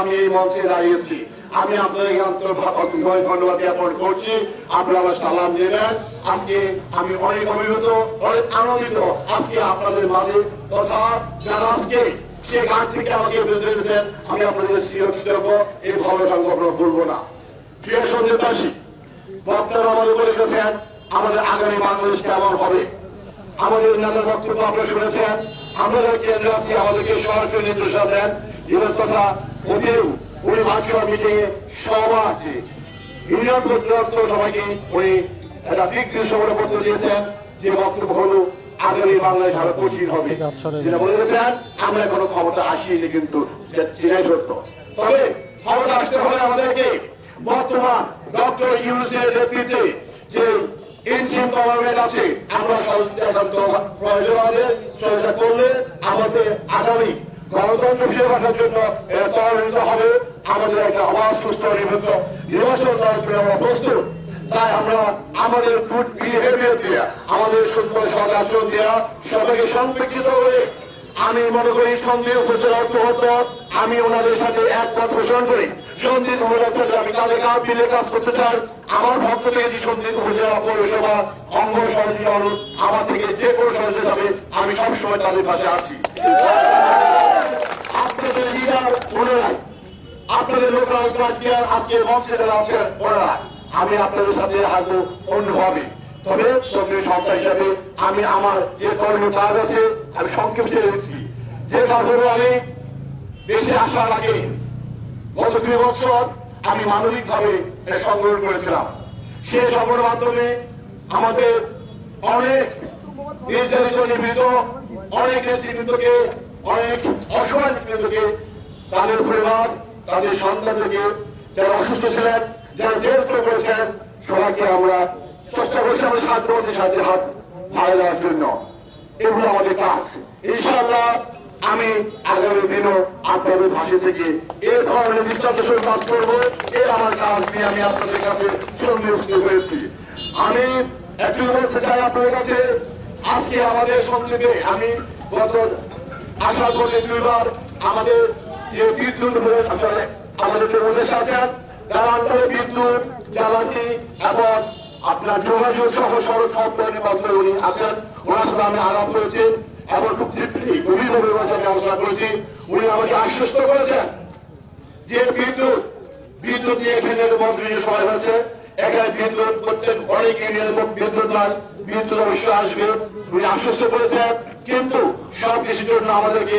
আমি এই মঞ্চে দাঁড়িয়েছি। আমি আপনাদের ধন্যবাদ জ্ঞাপন করছি। আপনারা আমার সালাম নেবেন আজকে আমি অনেক অভিভূত, অনেক আনন্দিত। আজকে আপনাদের মাঝে তথা যারা আজকে সে গান থেকে আমাকে বেঁধে দিয়েছেন আমি আপনাদের চির কৃতজ্ঞ। এই ভালো গান কখনো ভুলবো না। প্রিয় সন্দেশবাসী বক্তারা আমাদের বলে গেছেন, আমাদের আগামী বাংলাদেশ কেমন হবে? আমাদের নেতার বক্তব্য আপনারা শুনেছেন। আমাদের কেন্দ্র আজকে আমাদেরকে সরাসরি নির্দেশনা দেন? এবার কথা ওদেরও উনি ভার্চুয়াল মিটিং এ সবাইকে ইউনিয়ন কর্তৃপক্ষ সবাইকে উনি একটা দিক দৃশ্যমূলক পত্র দিয়েছেন যে বক্তব্য হলো আগামী বাংলাদেশ আরও কঠিন হবে। যেটা বলেছেন আমরা এখনও ক্ষমতা আসিনি কিন্তু সেটাই সত্য তবে ক্ষমতা আসতে হলে আমাদেরকে বর্তমান ডক্টর ইউনুসের নেতৃত্বে যে ইন্ডিয়ান গভর্নমেন্ট আছে আমরা সহযোগিতা প্রয়োজন আছে সহযোগিতা করলে আমাদের আগামী গণতন্ত্র ফিরে রাখার জন্য ত্বরান্বিত হবে। আমাদের একটা আওয়াজ সুস্থ নির্বাচন নির্বাচন দেওয়ার আমরা প্রস্তুত। তাই আমরা আমাদের ফুড বিহেভিয়ার দিয়ে, আমাদের সহজ আচরণ দেওয়া সবাইকে সম্পৃক্ত করে আমি মনে করি সন্দেহ উপজেলা অর্থ হতো আমি ওনাদের সাথে একমত পোষণ করি। উপজেলার আমি কাজে কাজ মিলে কাজ করতে চাই। আমার ভক্ত থেকে সন্দিত উপজেলা পৌরসভা, অঙ্গ সহযোগী আমার থেকে যে কোনো যাবে, আমি সবসময় তাদের কাছে আছি আপনাদের লোকাল আজকে আমি আপনাদের সাথে অন্যভাবে। তবে সঙ্গে সন্তান হিসাবে আমি আমার যে কাজ আছে, আমি সংক্ষেপে যে কাজগুলো আমি দেশে আসার আগে গত দুই বছর আমি মানবিক ভাবে সংগ্রহ করেছিলাম। সেই সংগ্রহের মাধ্যমে আমাদের অনেক নির্যাতিত নিবৃত অনেক নেতৃবৃন্দকে অনেক অসহায় নেতৃবৃন্দকে তাদের পরিবার, তাদের সন্তানদেরকে যারা অসুস্থ ছিলেন, যারা জেল করে করেছেন সবাইকে আমরা চেষ্টা করছি আমাদের সাহায্য করতে হাত ভাড়া দেওয়ার জন্য। এগুলো আমাদের কাজ। ইনশাআল্লাহ আমি আগামী দিনও আপনাদের ভাষা থেকে এ ধরনের সঙ্গে কাজ করব। এ আমার কাজ নিয়ে আমি আপনাদের কাছে সন্নিহিত হয়েছি। আমি একটু বলতে চাই আপনাদের কাছে, আজকে আমাদের সংযোগে আমি গত আশা করি দুইবার আমাদের যে বিদ্যুৎ আসলে আমাদের প্রদেশ আছেন তারা অঞ্চলে বিদ্যুৎ, জ্বালানি এবং আপনার যোগাযোগ সহ সড়ক সম্প্রদায়ের মাধ্যমে উনি আছেন। ওনার সাথে আমি আলাপ করেছি এবং খুব তৃপ্তি, গভীরভাবে ওনার সাথে আলোচনা করেছি। উনি আমাকে আশ্বস্ত করেছেন যে বিদ্যুৎ বিদ্যুৎ নিয়ে এখানে মন্ত্রী সবাই হয়েছে। এখানে বিদ্যুৎ প্রত্যেক অনেক ইউনিয়নের বিদ্যুৎ নয় বিদ্যুৎ অবশ্যই আসবে। উনি আশ্বস্ত করেছেন। কিন্তু সব কিছুর জন্য আমাদেরকে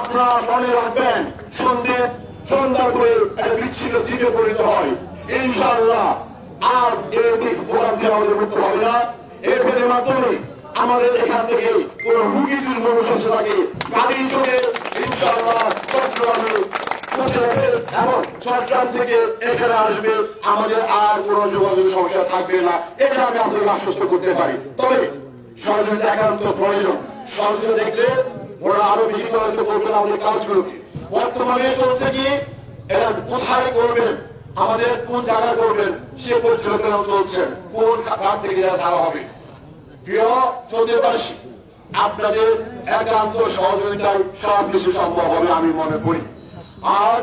আপনারা মনে রাখবেন, সন্ধে, সন্ধ্যা করে একটা বিচ্ছিন্ন দিকে পরিণত হয়। ইনশাআল্লাহ, আর এর দিক ভোগান্তি আমাদের করতে হবে না। এই মাধ্যমে আমাদের এখান থেকে কোন রুগী যদি মনুষ্য থাকে গাড়ি চলে ইনশাআল্লাহ এবং চট্টগ্রাম থেকে এখানে আসবে। আমাদের আর কোনো যোগাযোগ সমস্যা থাকবে না। এটা আমি আপনাকে আশ্বস্ত করতে পারি। তবে সহযোগিতা একান্ত প্রয়োজন। সহযোগিতা দেখলে ওরা আরও বেশি তদন্ত করবেন আমাদের কাজগুলোকে বর্তমানে চলছে কি এরা কোথায় করবেন, আমাদের কোন জায়গায় করবেন, সে পরিকল্পনা চলছে, কোন কাজ থেকে এরা ধারা হবে। প্রিয় চৌদ্দবাসী আপনাদের একান্ত সহযোগিতায় সব কিছু সম্ভব হবে আমি মনে করি। আর